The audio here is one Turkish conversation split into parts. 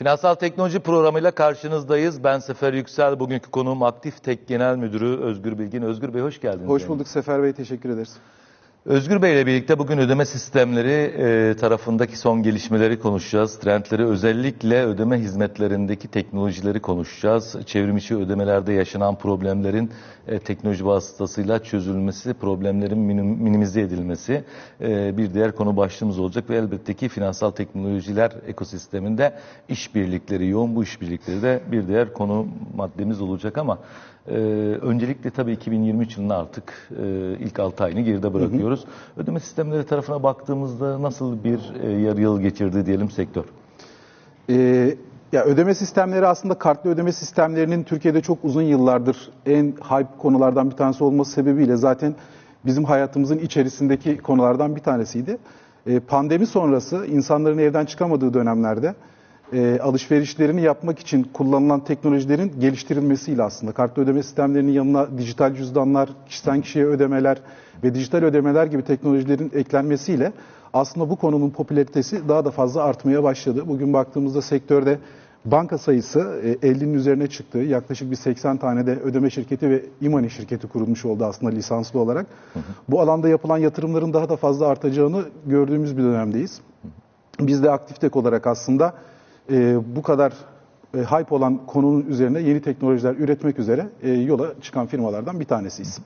Finansal Teknoloji programıyla karşınızdayız. Ben Sefer Yüksel. Bugünkü konuğum Aktif Tek Genel Müdürü Özgür Bilgin. Özgür Bey hoş geldiniz. Hoş bulduk Sefer Bey, teşekkür ederiz. Özgür Bey ile birlikte bugün ödeme sistemleri e, tarafındaki son gelişmeleri konuşacağız. Trendleri özellikle ödeme hizmetlerindeki teknolojileri konuşacağız. Çevrim içi ödemelerde yaşanan problemlerin e, teknoloji vasıtasıyla çözülmesi, problemlerin minim- minimize edilmesi e, bir diğer konu başlığımız olacak ve elbette ki finansal teknolojiler ekosisteminde işbirlikleri yoğun bu işbirlikleri de bir diğer konu maddemiz olacak ama ee, öncelikle tabii 2023 yılında artık e, ilk 6 ayını geride bırakıyoruz. Ödeme sistemleri tarafına baktığımızda nasıl bir e, yarı yıl geçirdi diyelim sektör? Ee, ya ödeme sistemleri aslında kartlı ödeme sistemlerinin Türkiye'de çok uzun yıllardır en hype konulardan bir tanesi olması sebebiyle zaten bizim hayatımızın içerisindeki konulardan bir tanesiydi. Ee, pandemi sonrası insanların evden çıkamadığı dönemlerde e, alışverişlerini yapmak için kullanılan teknolojilerin geliştirilmesiyle aslında kartlı ödeme sistemlerinin yanına dijital cüzdanlar, kişiden kişiye ödemeler ve dijital ödemeler gibi teknolojilerin eklenmesiyle aslında bu konunun popülaritesi daha da fazla artmaya başladı. Bugün baktığımızda sektörde banka sayısı e, 50'nin üzerine çıktı. Yaklaşık bir 80 tane de ödeme şirketi ve imani şirketi kurulmuş oldu aslında lisanslı olarak. Bu alanda yapılan yatırımların daha da fazla artacağını gördüğümüz bir dönemdeyiz. Biz de aktif olarak aslında e, bu kadar e, hype olan konunun üzerine yeni teknolojiler üretmek üzere e, yola çıkan firmalardan bir tanesiyiz.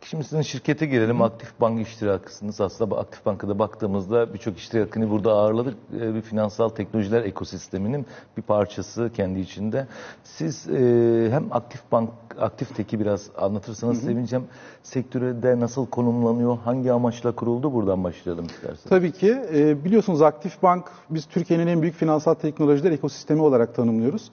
Peki şimdi sizin şirkete girelim. Aktif Bank iştirakısınız. Aslında bu Aktif Banka'da baktığımızda birçok iştirakını burada ağırladık. E, bir finansal teknolojiler ekosisteminin bir parçası kendi içinde. Siz e, hem Aktif Bank, Aktif Tek'i biraz anlatırsanız sevineceğim. Sektörde nasıl konumlanıyor, hangi amaçla kuruldu? Buradan başlayalım isterseniz. Tabii ki. E, biliyorsunuz Aktif Bank biz Türkiye'nin en büyük finansal teknolojiler ekosistemi olarak tanımlıyoruz.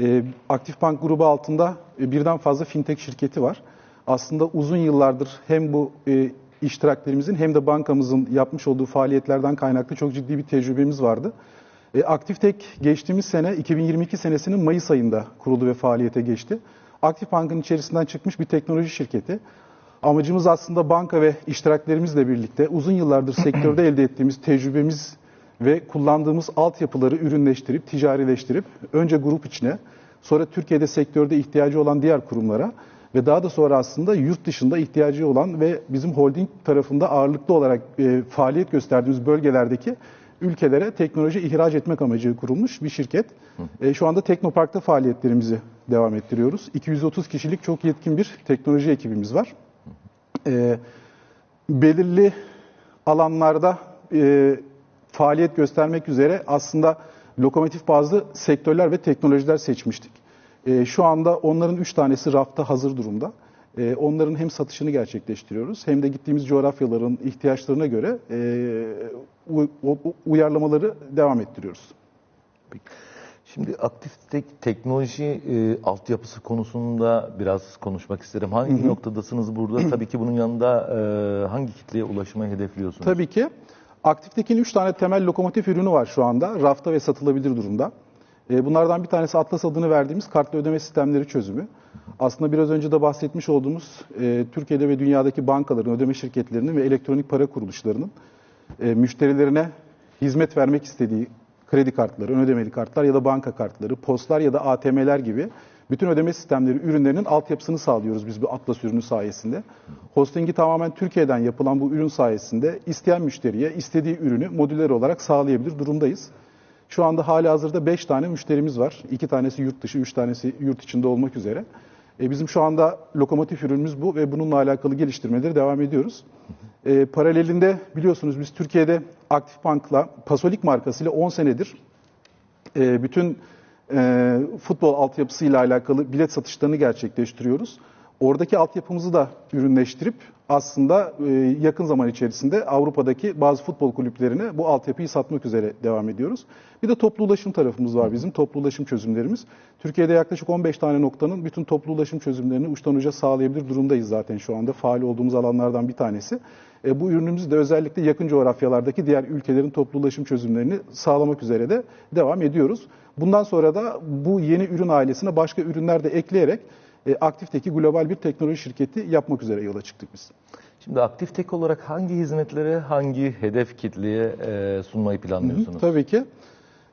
E, Aktif Bank grubu altında e, birden fazla fintech şirketi var. Aslında uzun yıllardır hem bu e, iştiraklerimizin hem de bankamızın yapmış olduğu faaliyetlerden kaynaklı çok ciddi bir tecrübemiz vardı. E, Aktiftek geçtiğimiz sene 2022 senesinin Mayıs ayında kuruldu ve faaliyete geçti. Aktif Bank'ın içerisinden çıkmış bir teknoloji şirketi. Amacımız aslında banka ve iştiraklerimizle birlikte uzun yıllardır sektörde elde ettiğimiz tecrübemiz ve kullandığımız altyapıları ürünleştirip, ticarileştirip önce grup içine, sonra Türkiye'de sektörde ihtiyacı olan diğer kurumlara ve daha da sonra aslında yurt dışında ihtiyacı olan ve bizim holding tarafında ağırlıklı olarak e, faaliyet gösterdiğimiz bölgelerdeki ülkelere teknoloji ihraç etmek amacı kurulmuş bir şirket. E, şu anda Teknopark'ta faaliyetlerimizi devam ettiriyoruz. 230 kişilik çok yetkin bir teknoloji ekibimiz var. E, belirli alanlarda e, faaliyet göstermek üzere aslında lokomotif bazlı sektörler ve teknolojiler seçmiştik. E, şu anda onların üç tanesi rafta hazır durumda. E, onların hem satışını gerçekleştiriyoruz hem de gittiğimiz coğrafyaların ihtiyaçlarına göre e, uyarlamaları devam ettiriyoruz. Şimdi aktif tek, teknoloji e, altyapısı konusunda biraz konuşmak isterim. Hangi noktadasınız burada? Tabii ki bunun yanında e, hangi kitleye ulaşmayı hedefliyorsunuz? Tabii ki. Aktif'tekin 3 tane temel lokomotif ürünü var şu anda. Rafta ve satılabilir durumda. E, Bunlardan bir tanesi Atlas adını verdiğimiz kartlı ödeme sistemleri çözümü. Aslında biraz önce de bahsetmiş olduğumuz e, Türkiye'de ve dünyadaki bankaların, ödeme şirketlerinin ve elektronik para kuruluşlarının e, müşterilerine hizmet vermek istediği kredi kartları, ön ödemeli kartlar ya da banka kartları, postlar ya da ATM'ler gibi bütün ödeme sistemleri ürünlerinin altyapısını sağlıyoruz biz bu Atlas ürünü sayesinde. Hostingi tamamen Türkiye'den yapılan bu ürün sayesinde isteyen müşteriye istediği ürünü modüler olarak sağlayabilir durumdayız. Şu anda hali hazırda 5 tane müşterimiz var. 2 tanesi yurt dışı, 3 tanesi yurt içinde olmak üzere. E, bizim şu anda lokomotif ürünümüz bu ve bununla alakalı geliştirmeleri devam ediyoruz. E, paralelinde biliyorsunuz biz Türkiye'de Aktif Bank'la Pasolik markasıyla 10 senedir e, bütün e, futbol altyapısıyla alakalı bilet satışlarını gerçekleştiriyoruz. Oradaki altyapımızı da ürünleştirip aslında e, yakın zaman içerisinde Avrupa'daki bazı futbol kulüplerine bu altyapıyı satmak üzere devam ediyoruz. Bir de toplu ulaşım tarafımız var bizim, toplu ulaşım çözümlerimiz. Türkiye'de yaklaşık 15 tane noktanın bütün toplu ulaşım çözümlerini uçtan uca sağlayabilir durumdayız zaten şu anda. Faal olduğumuz alanlardan bir tanesi. E, bu ürünümüz de özellikle yakın coğrafyalardaki diğer ülkelerin toplu ulaşım çözümlerini sağlamak üzere de devam ediyoruz. Bundan sonra da bu yeni ürün ailesine başka ürünler de ekleyerek e, Aktif'teki global bir teknoloji şirketi yapmak üzere yola çıktık biz. Şimdi aktif tek olarak hangi hizmetleri hangi hedef kitleye e, sunmayı planlıyorsunuz? Tabii ki.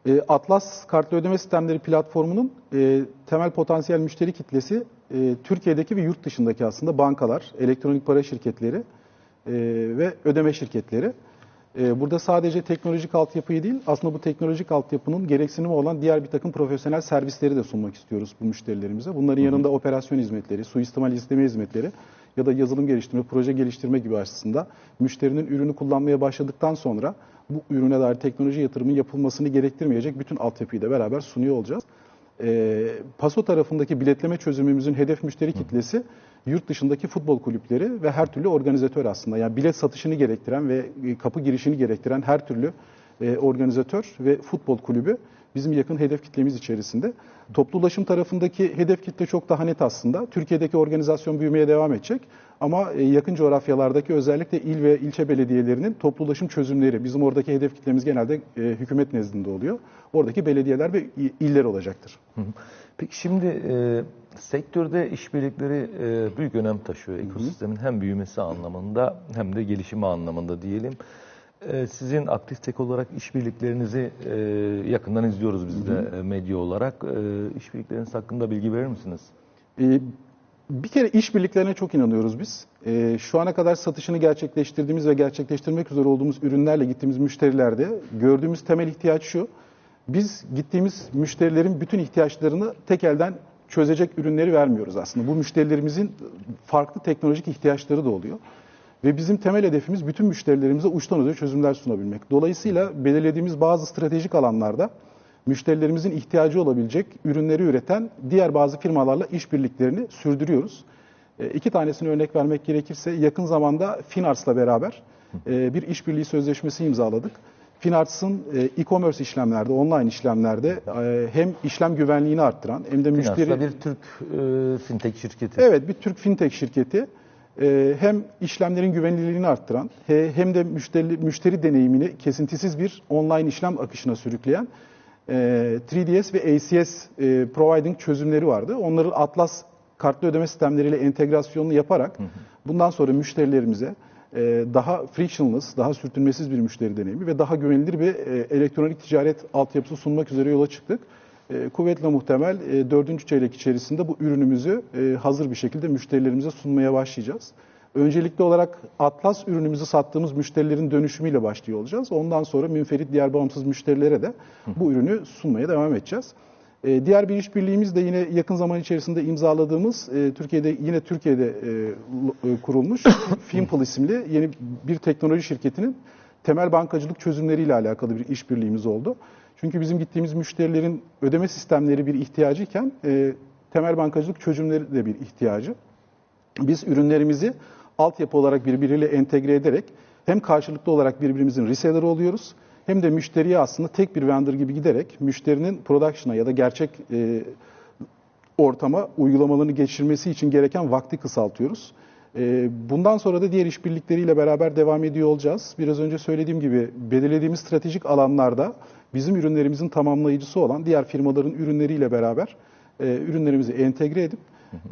E, Atlas kartlı ödeme sistemleri platformunun e, temel potansiyel müşteri kitlesi e, Türkiye'deki ve yurt dışındaki aslında bankalar, elektronik para şirketleri e, ve ödeme şirketleri. E, burada sadece teknolojik altyapıyı değil, aslında bu teknolojik altyapının gereksinimi olan diğer bir takım profesyonel servisleri de sunmak istiyoruz bu müşterilerimize. Bunların yanında operasyon hizmetleri, suistimal izleme hizmetleri ya da yazılım geliştirme, proje geliştirme gibi aslında müşterinin ürünü kullanmaya başladıktan sonra bu ürüne dair teknoloji yatırımın yapılmasını gerektirmeyecek bütün altyapıyı da beraber sunuyor olacağız. E, Paso tarafındaki biletleme çözümümüzün hedef müşteri kitlesi yurt dışındaki futbol kulüpleri ve her türlü organizatör aslında. Yani bilet satışını gerektiren ve e, kapı girişini gerektiren her türlü e, organizatör ve futbol kulübü bizim yakın hedef kitlemiz içerisinde. Toplu ulaşım tarafındaki hedef kitle çok daha net aslında. Türkiye'deki organizasyon büyümeye devam edecek ama e, yakın coğrafyalardaki özellikle il ve ilçe belediyelerinin toplu ulaşım çözümleri, bizim oradaki hedef kitlemiz genelde e, hükümet nezdinde oluyor. Oradaki belediyeler ve iller olacaktır. Hı hı. Peki şimdi e, sektörde işbirlikleri e, büyük önem taşıyor. Ekosistemin hem büyümesi anlamında hem de gelişimi anlamında diyelim. E, sizin aktif tek olarak işbirliklerinizi e, yakından izliyoruz biz de e, medya olarak. E, işbirlikleriniz hakkında bilgi verir misiniz? Ee, Bir kere işbirliklerine çok inanıyoruz biz. Ee, Şu ana kadar satışını gerçekleştirdiğimiz ve gerçekleştirmek üzere olduğumuz ürünlerle gittiğimiz müşterilerde gördüğümüz temel ihtiyaç şu. Biz gittiğimiz müşterilerin bütün ihtiyaçlarını tek elden çözecek ürünleri vermiyoruz aslında. Bu müşterilerimizin farklı teknolojik ihtiyaçları da oluyor. Ve bizim temel hedefimiz bütün müşterilerimize uçtan uca çözümler sunabilmek. Dolayısıyla belirlediğimiz bazı stratejik alanlarda müşterilerimizin ihtiyacı olabilecek ürünleri üreten diğer bazı firmalarla işbirliklerini sürdürüyoruz. E, iki tanesini örnek vermek gerekirse yakın zamanda Finars'la beraber e, bir işbirliği sözleşmesi imzaladık. Finars'ın e, e-commerce işlemlerde, online işlemlerde e, hem işlem güvenliğini arttıran hem de müşteri... Finans'ta bir Türk e, fintech şirketi. Evet, bir Türk fintech şirketi e, hem işlemlerin güvenilirliğini arttıran he- hem de müşteri, müşteri deneyimini kesintisiz bir online işlem akışına sürükleyen e, 3DS ve ACS e, providing çözümleri vardı. Onların Atlas kartlı ödeme sistemleriyle entegrasyonunu yaparak bundan sonra müşterilerimize e, daha frictionless, daha sürtünmesiz bir müşteri deneyimi ve daha güvenilir bir e, elektronik ticaret altyapısı sunmak üzere yola çıktık. E, Kuvvetle muhtemel e, dördüncü çeyrek içerisinde bu ürünümüzü e, hazır bir şekilde müşterilerimize sunmaya başlayacağız. Öncelikli olarak Atlas ürünümüzü sattığımız müşterilerin dönüşümüyle başlıyor olacağız. Ondan sonra münferit diğer bağımsız müşterilere de bu ürünü sunmaya devam edeceğiz. E, Diğer bir işbirliğimiz de yine yakın zaman içerisinde imzaladığımız e, Türkiye'de yine Türkiye'de e, e, kurulmuş Fimple isimli yeni bir teknoloji şirketinin temel bankacılık çözümleriyle alakalı bir işbirliğimiz oldu. Çünkü bizim gittiğimiz müşterilerin ödeme sistemleri bir ihtiyacıyken e, temel bankacılık çözümleri de bir ihtiyacı. Biz ürünlerimizi altyapı olarak birbiriyle entegre ederek hem karşılıklı olarak birbirimizin reseller'ı oluyoruz hem de müşteriye aslında tek bir vendor gibi giderek müşterinin production'a ya da gerçek e, ortama uygulamalarını geçirmesi için gereken vakti kısaltıyoruz. E, Bundan sonra da diğer işbirlikleriyle beraber devam ediyor olacağız. Biraz önce söylediğim gibi belirlediğimiz stratejik alanlarda bizim ürünlerimizin tamamlayıcısı olan diğer firmaların ürünleriyle beraber e, ürünlerimizi entegre edip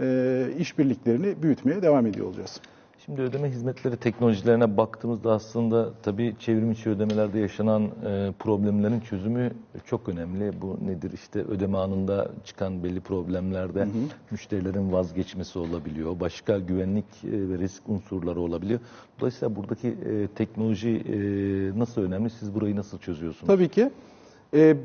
e, işbirliklerini büyütmeye devam ediyor olacağız. Şimdi ödeme hizmetleri teknolojilerine baktığımızda aslında tabii çevrim içi ödemelerde yaşanan e, problemlerin çözümü çok önemli. Bu nedir? İşte ödeme anında çıkan belli problemlerde müşterilerin vazgeçmesi olabiliyor. Başka güvenlik e, ve risk unsurları olabiliyor. Dolayısıyla buradaki e, teknoloji e, nasıl önemli? Siz burayı nasıl çözüyorsunuz? Tabii ki. Ee,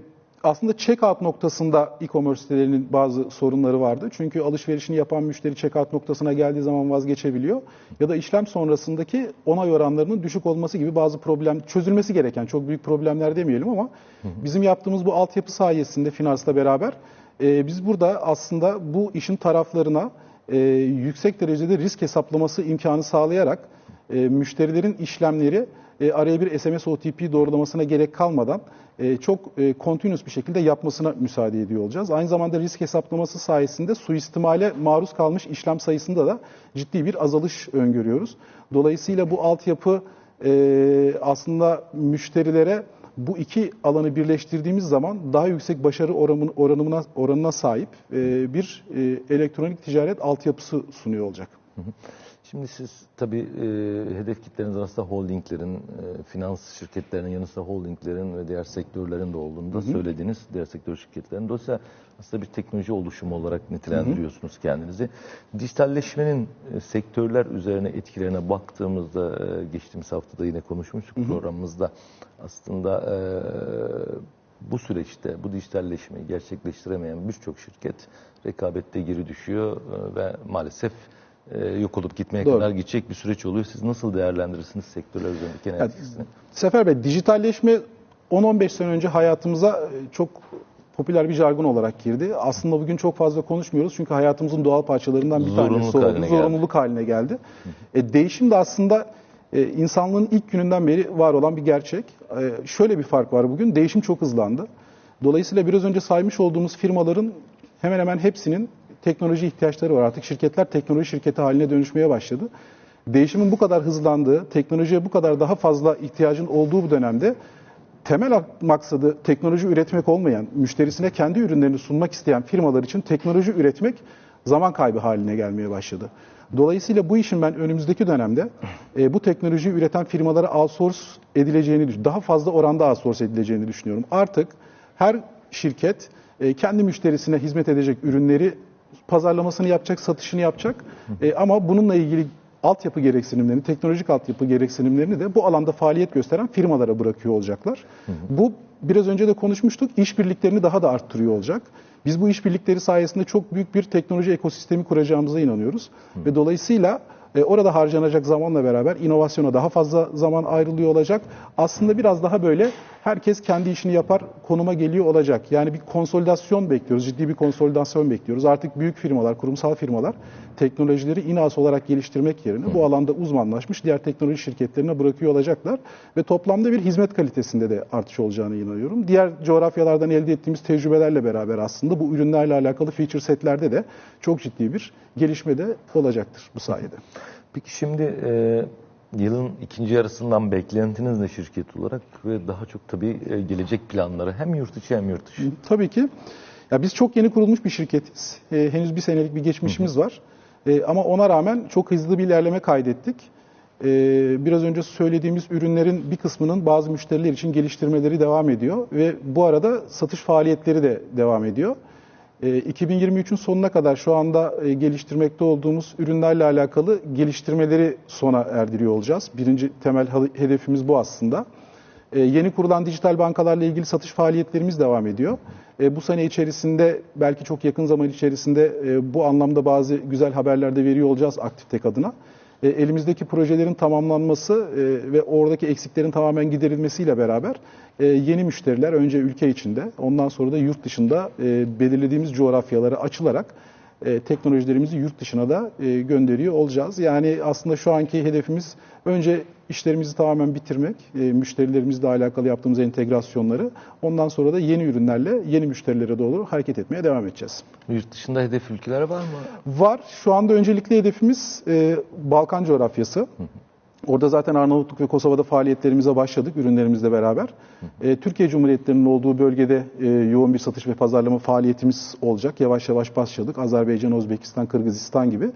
aslında checkout noktasında e-commerce sitelerinin bazı sorunları vardı. Çünkü alışverişini yapan müşteri checkout noktasına geldiği zaman vazgeçebiliyor. Ya da işlem sonrasındaki onay oranlarının düşük olması gibi bazı problem çözülmesi gereken çok büyük problemler demeyelim ama bizim yaptığımız bu altyapı sayesinde Finans'la beraber e, biz burada aslında bu işin taraflarına e, yüksek derecede risk hesaplaması imkanı sağlayarak e, müşterilerin işlemleri e, araya bir SMS OTP doğrulamasına gerek kalmadan e, çok e, continuous bir şekilde yapmasına müsaade ediyor olacağız. Aynı zamanda risk hesaplaması sayesinde suistimale maruz kalmış işlem sayısında da ciddi bir azalış öngörüyoruz. Dolayısıyla bu altyapı e, aslında müşterilere bu iki alanı birleştirdiğimiz zaman daha yüksek başarı oranına, oranına, sahip e, bir e, elektronik ticaret altyapısı sunuyor olacak. Şimdi siz tabii e, hedef kitleriniz arasında holdinglerin, e, finans şirketlerinin yanı sıra holdinglerin ve diğer sektörlerin de olduğunu da söylediniz. Diğer sektör şirketlerinin. Dolayısıyla aslında bir teknoloji oluşumu olarak nitelendiriyorsunuz kendinizi. Dijitalleşmenin e, sektörler üzerine etkilerine baktığımızda e, geçtiğimiz haftada yine konuşmuştuk programımızda. Aslında e, bu süreçte bu dijitalleşmeyi gerçekleştiremeyen birçok şirket rekabette geri düşüyor e, ve maalesef e, yok olup gitmeye Doğru. kadar gidecek bir süreç oluyor. Siz nasıl değerlendirirsiniz sektörler üzerindeki genel etkisini? Sefer Bey, dijitalleşme 10-15 sene önce hayatımıza e, çok popüler bir jargon olarak girdi. Aslında bugün çok fazla konuşmuyoruz çünkü hayatımızın doğal parçalarından bir Zorunluluk tanesi oldu. haline geldi. Zorunluluk haline geldi. E, değişim de aslında e, insanlığın ilk gününden beri var olan bir gerçek. E, şöyle bir fark var bugün, değişim çok hızlandı. Dolayısıyla biraz önce saymış olduğumuz firmaların hemen hemen hepsinin teknoloji ihtiyaçları var. Artık şirketler teknoloji şirketi haline dönüşmeye başladı. Değişimin bu kadar hızlandığı, teknolojiye bu kadar daha fazla ihtiyacın olduğu bu dönemde temel maksadı teknoloji üretmek olmayan, müşterisine kendi ürünlerini sunmak isteyen firmalar için teknoloji üretmek zaman kaybı haline gelmeye başladı. Dolayısıyla bu işin ben önümüzdeki dönemde e, bu teknolojiyi üreten firmalara outsource edileceğini, düş- daha fazla oranda outsource edileceğini düşünüyorum. Artık her şirket e, kendi müşterisine hizmet edecek ürünleri pazarlamasını yapacak, satışını yapacak. E, ama bununla ilgili altyapı gereksinimlerini, teknolojik altyapı gereksinimlerini de bu alanda faaliyet gösteren firmalara bırakıyor olacaklar. Bu biraz önce de konuşmuştuk, işbirliklerini daha da arttırıyor olacak. Biz bu işbirlikleri sayesinde çok büyük bir teknoloji ekosistemi kuracağımıza inanıyoruz. Ve dolayısıyla e, orada harcanacak zamanla beraber inovasyona daha fazla zaman ayrılıyor olacak. Aslında biraz daha böyle herkes kendi işini yapar konuma geliyor olacak. Yani bir konsolidasyon bekliyoruz, ciddi bir konsolidasyon bekliyoruz. Artık büyük firmalar, kurumsal firmalar teknolojileri in-house olarak geliştirmek yerine bu alanda uzmanlaşmış diğer teknoloji şirketlerine bırakıyor olacaklar. Ve toplamda bir hizmet kalitesinde de artış olacağına inanıyorum. Diğer coğrafyalardan elde ettiğimiz tecrübelerle beraber aslında bu ürünlerle alakalı feature setlerde de çok ciddi bir gelişme de olacaktır bu sayede. Peki şimdi yılın ikinci yarısından beklentiniz ne şirket olarak ve daha çok tabii e, gelecek planları hem yurt içi hem yurt dışı. Tabii ki. Ya biz çok yeni kurulmuş bir şirketiz. Ee, henüz bir senelik bir geçmişimiz var. Ee, ama ona rağmen çok hızlı bir ilerleme kaydettik. Ee, biraz önce söylediğimiz ürünlerin bir kısmının bazı müşteriler için geliştirmeleri devam ediyor ve bu arada satış faaliyetleri de devam ediyor. Ee, 2023'ün sonuna kadar şu anda e, geliştirmekte olduğumuz ürünlerle alakalı geliştirmeleri sona erdiriyor olacağız. Birinci temel hedefimiz bu aslında. Ee, yeni kurulan dijital bankalarla ilgili satış faaliyetlerimiz devam ediyor. Ee, bu sene içerisinde belki çok yakın zaman içerisinde e, bu anlamda bazı güzel haberler de veriyor olacağız Aktiftek adına. E, elimizdeki projelerin tamamlanması e, ve oradaki eksiklerin tamamen giderilmesiyle beraber e, yeni müşteriler önce ülke içinde ondan sonra da yurt dışında belirlediğimiz coğrafyalara açılarak teknolojilerimizi yurt dışına da gönderiyor olacağız. Yani aslında şu anki hedefimiz önce işlerimizi tamamen bitirmek, e, müşterilerimizle alakalı yaptığımız entegrasyonları, ondan sonra da yeni ürünlerle yeni müşterilere doğru hareket etmeye devam edeceğiz. Yurt dışında hedef ülkeler var mı? Var. Şu anda öncelikli hedefimiz e, Balkan coğrafyası. Orada zaten Arnavutluk ve Kosova'da faaliyetlerimize başladık ürünlerimizle beraber. E, Türkiye Cumhuriyetlerinin olduğu bölgede e, yoğun bir satış ve pazarlama faaliyetimiz olacak. Yavaş yavaş başladık. Azerbaycan, Özbekistan, Kırgızistan gibi.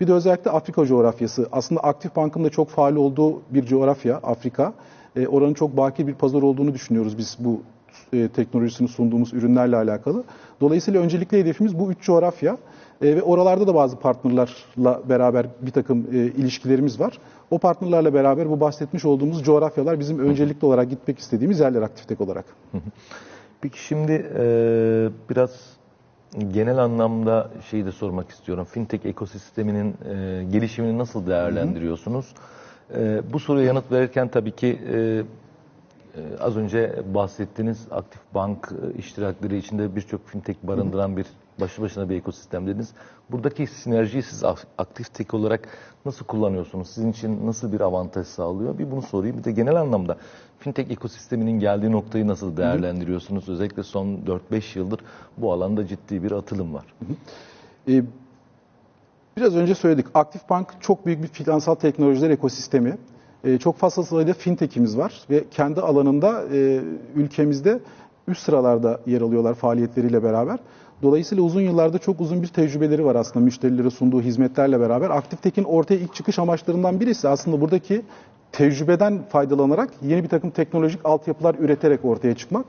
Bir de özellikle Afrika coğrafyası. Aslında Aktif Bank'ın çok faal olduğu bir coğrafya Afrika. E, oranın çok baki bir pazar olduğunu düşünüyoruz biz bu e, teknolojisini sunduğumuz ürünlerle alakalı. Dolayısıyla öncelikli hedefimiz bu üç coğrafya. E, ve oralarda da bazı partnerlerle beraber bir takım e, ilişkilerimiz var. O partnerlerle beraber bu bahsetmiş olduğumuz coğrafyalar bizim öncelikli olarak gitmek istediğimiz yerler aktiftek olarak. Peki şimdi e, biraz genel anlamda şeyi de sormak istiyorum. Fintech ekosisteminin e, gelişimini nasıl değerlendiriyorsunuz? E, bu soruya yanıt verirken tabii ki e, e, az önce bahsettiğiniz aktif bank e, iştirakleri içinde birçok fintech barındıran bir başlı başına bir ekosistem dediniz. Buradaki sinerjiyi siz ak- aktif tek olarak nasıl kullanıyorsunuz? Sizin için nasıl bir avantaj sağlıyor? Bir bunu sorayım. Bir de genel anlamda fintech ekosisteminin geldiği noktayı nasıl değerlendiriyorsunuz? Özellikle son 4-5 yıldır bu alanda ciddi bir atılım var. E, Biraz önce söyledik. Aktif Bank çok büyük bir finansal teknolojiler ekosistemi. E, Çok fazla sayıda fintech'imiz var ve kendi alanında e, ülkemizde üst sıralarda yer alıyorlar faaliyetleriyle beraber. Dolayısıyla uzun yıllarda çok uzun bir tecrübeleri var aslında müşterilere sunduğu hizmetlerle beraber. Aktiftekin ortaya ilk çıkış amaçlarından birisi aslında buradaki tecrübeden faydalanarak yeni bir takım teknolojik altyapılar üreterek ortaya çıkmak.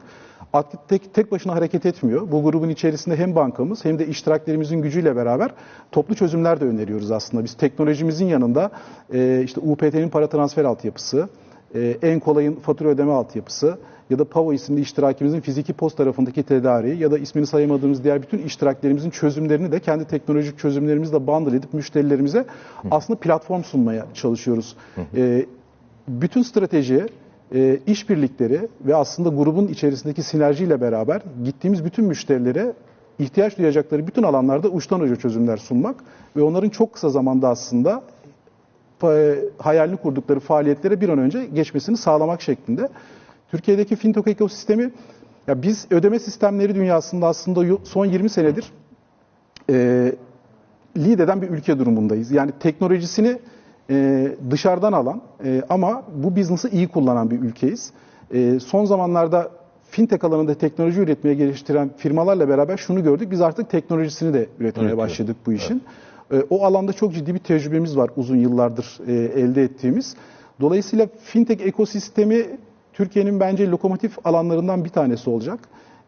Aktiftek tek başına hareket etmiyor. Bu grubun içerisinde hem bankamız hem de iştiraklerimizin gücüyle beraber toplu çözümler de öneriyoruz aslında. Biz teknolojimizin yanında e, işte UPT'nin para transfer altyapısı, e, en kolayın fatura ödeme altyapısı ya da PAVO isimli iştirakimizin fiziki post tarafındaki tedariği ya da ismini sayamadığımız diğer bütün iştiraklerimizin çözümlerini de kendi teknolojik çözümlerimizle bundle edip müşterilerimize aslında platform sunmaya çalışıyoruz. E, bütün strateji, e, işbirlikleri ve aslında grubun içerisindeki sinerjiyle beraber gittiğimiz bütün müşterilere ihtiyaç duyacakları bütün alanlarda uçtan uca çözümler sunmak ve onların çok kısa zamanda aslında fa- hayalini kurdukları faaliyetlere bir an önce geçmesini sağlamak şeklinde. Türkiye'deki fintech ekosistemi ya biz ödeme sistemleri dünyasında aslında son 20 senedir e, lead eden bir ülke durumundayız. Yani teknolojisini e, dışarıdan alan e, ama bu business'ı iyi kullanan bir ülkeyiz. E, son zamanlarda fintech alanında teknoloji üretmeye geliştiren firmalarla beraber şunu gördük. Biz artık teknolojisini de üretmeye Evet, başladık bu işin. E, o alanda çok ciddi bir tecrübemiz var uzun yıllardır e, elde ettiğimiz. Dolayısıyla fintech ekosistemi Türkiye'nin bence lokomotif alanlarından bir tanesi olacak.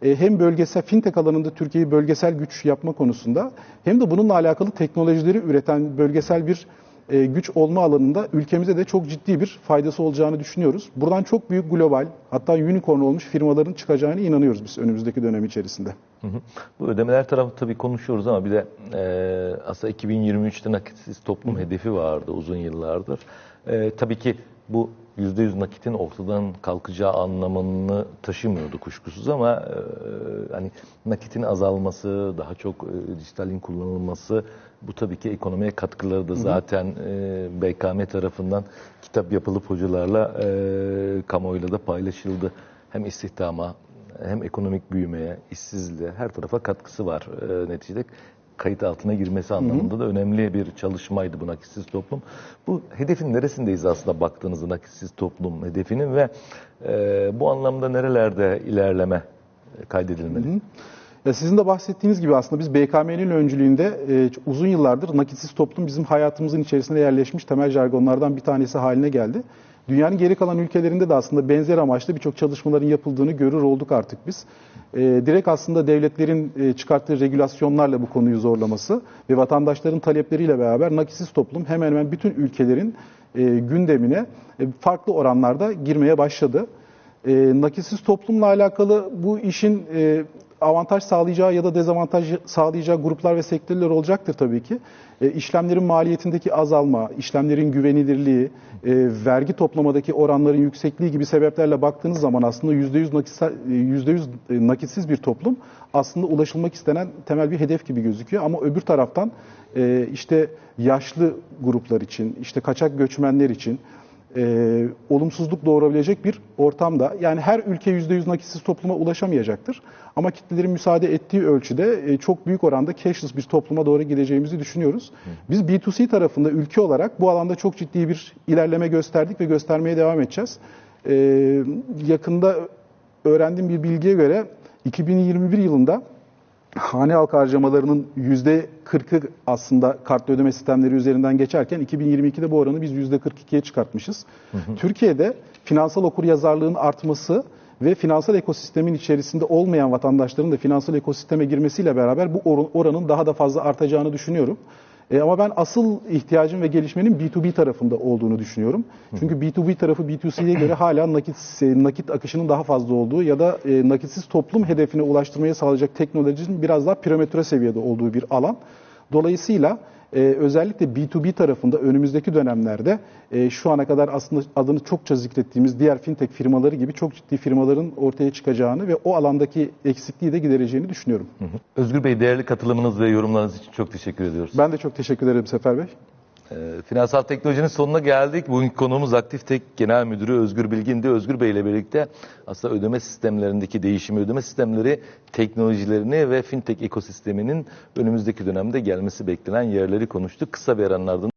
E, hem bölgesel fintech alanında Türkiye'yi bölgesel güç yapma konusunda hem de bununla alakalı teknolojileri üreten bölgesel bir e, güç olma alanında ülkemize de çok ciddi bir faydası olacağını düşünüyoruz. Buradan çok büyük global hatta unicorn olmuş firmaların çıkacağını inanıyoruz biz önümüzdeki dönem içerisinde. Hı hı. Bu ödemeler tarafı tabii konuşuyoruz ama bir de e, aslında 2023'te nakitsiz toplum hedefi vardı uzun yıllardır. E, tabii ki bu %100 nakitin ortadan kalkacağı anlamını taşımıyordu kuşkusuz ama e, hani nakitin azalması, daha çok e, dijitalin kullanılması bu tabii ki ekonomiye katkıları da zaten e, BKM tarafından kitap yapılıp hocalarla e, kamuoyuyla da paylaşıldı. Hem istihdama hem ekonomik büyümeye, işsizliğe her tarafa katkısı var e, neticede. Kayıt altına girmesi anlamında da önemli bir çalışmaydı bu nakitsiz toplum. Bu hedefin neresindeyiz aslında baktığınızda nakitsiz toplum hedefinin ve e, bu anlamda nerelerde ilerleme kaydedilmeli? Ya sizin de bahsettiğiniz gibi aslında biz BKM'nin öncülüğünde e, uzun yıllardır nakitsiz toplum bizim hayatımızın içerisinde yerleşmiş temel jargonlardan bir tanesi haline geldi. Dünyanın geri kalan ülkelerinde de aslında benzer amaçlı birçok çalışmaların yapıldığını görür olduk artık biz. E, direkt aslında devletlerin e, çıkarttığı regülasyonlarla bu konuyu zorlaması ve vatandaşların talepleriyle beraber nakitsiz toplum hemen hemen bütün ülkelerin e, gündemine e, farklı oranlarda girmeye başladı. E, nakitsiz toplumla alakalı bu işin e, avantaj sağlayacağı ya da dezavantaj sağlayacağı gruplar ve sektörler olacaktır tabii ki. E, işlemlerin maliyetindeki azalma, işlemlerin güvenilirliği, e, vergi toplamadaki oranların yüksekliği gibi sebeplerle baktığınız zaman aslında %100 nakitsel, e, %100 nakitsiz bir toplum aslında ulaşılmak istenen temel bir hedef gibi gözüküyor. Ama öbür taraftan e, işte yaşlı gruplar için, işte kaçak göçmenler için, e, olumsuzluk doğurabilecek bir ortamda. Yani her ülke %100 nakitsiz topluma ulaşamayacaktır. Ama kitlelerin müsaade ettiği ölçüde e, çok büyük oranda cashless bir topluma doğru gideceğimizi düşünüyoruz. Biz B2C tarafında ülke olarak bu alanda çok ciddi bir ilerleme gösterdik ve göstermeye devam edeceğiz. E, yakında öğrendiğim bir bilgiye göre 2021 yılında hane halkı harcamalarının %40'ı aslında kartlı ödeme sistemleri üzerinden geçerken 2022'de bu oranı biz %42'ye çıkartmışız. Türkiye'de finansal okuryazarlığın artması ve finansal ekosistemin içerisinde olmayan vatandaşların da finansal ekosisteme girmesiyle beraber bu oran- oranın daha da fazla artacağını düşünüyorum. E, ama ben asıl ihtiyacın ve gelişmenin B2B tarafında olduğunu düşünüyorum. Çünkü B2B tarafı B2C'ye göre hala nakit e, nakit akışının daha fazla olduğu ya da e, nakitsiz toplum hedefine ulaştırmaya sağlayacak teknolojinin biraz daha piramide seviyede olduğu bir alan. Dolayısıyla e, özellikle B2B tarafında önümüzdeki dönemlerde e, şu ana kadar aslında adını çokça zikrettiğimiz diğer fintech firmaları gibi çok ciddi firmaların ortaya çıkacağını ve o alandaki eksikliği de gidereceğini düşünüyorum. Özgür Bey değerli katılımınız ve yorumlarınız için çok teşekkür ediyoruz. Ben de çok teşekkür ederim Sefer Bey. Ee, Finansal teknolojinin sonuna geldik. Bugünkü konuğumuz Aktiftek Genel Müdürü Özgür Bilgin'di. Özgür Bey ile birlikte aslında ödeme sistemlerindeki değişimi, ödeme sistemleri teknolojilerini ve fintech ekosisteminin önümüzdeki dönemde gelmesi beklenen yerleri konuştuk. Kısa bir aranın ardından